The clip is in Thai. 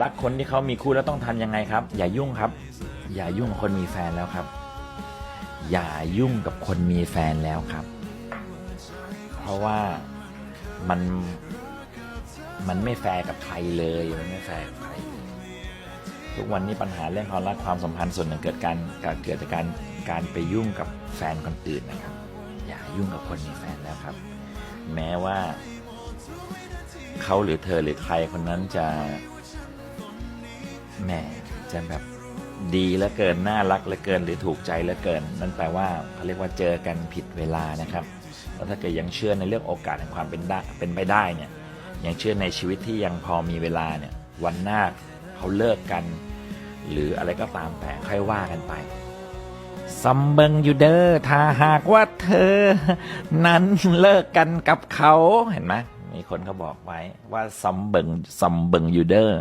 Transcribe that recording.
รักคนที่เขามีคู่แล้วต้องทำยังไงครับ อย่ายุ่งครับ อย่ายุ่งกับคนมีแฟนแล้วครับ อย่ายุ่งกับคนมีแฟนแล้วครับ เพราะว่ามันมันไม่แฟร์กับใครเลยมันไม่แฟร์กับใครทุกวันนี้ปัญหาเรื่องความรักความสัมพันธ์ส่วนหนึ่งเกิดการเกิดจากการการไปยุ่งกับแฟนคนอื่นนะครับ อย่ายุ่งกับคนมีแฟนแล้วครับ แม้ว่าเขาหรือเธอหรือใครคนนั้นจะ แหมจะแบบดีเหลือเกินน่ารักเหลือเกินหรือถูกใจเหลือเกิน นั่นแปลว่าเขาเรียกว่าเจอกันผิดเวลานะครับแล้วถ้าเกิดยังเชื่อในเรื่องโอกาสแห่งความเป็นได้เป็นไปได้เนี่ยยังเชื่อในชีวิตที่ยังพอมีเวลาเนี่ยวันหน้าเขาเลิกกัน หรืออะไรก็ตามแต่ค่อยว่ากันไปซัมเบิงอยู่เดอ้อถ้าหากว่าเธอ นั้นเลิกกันกับเขาเห็นไหมมีคนเขาบอกไว้ว่าซัมเบิงซัมเบิงอยู่เดอ้อ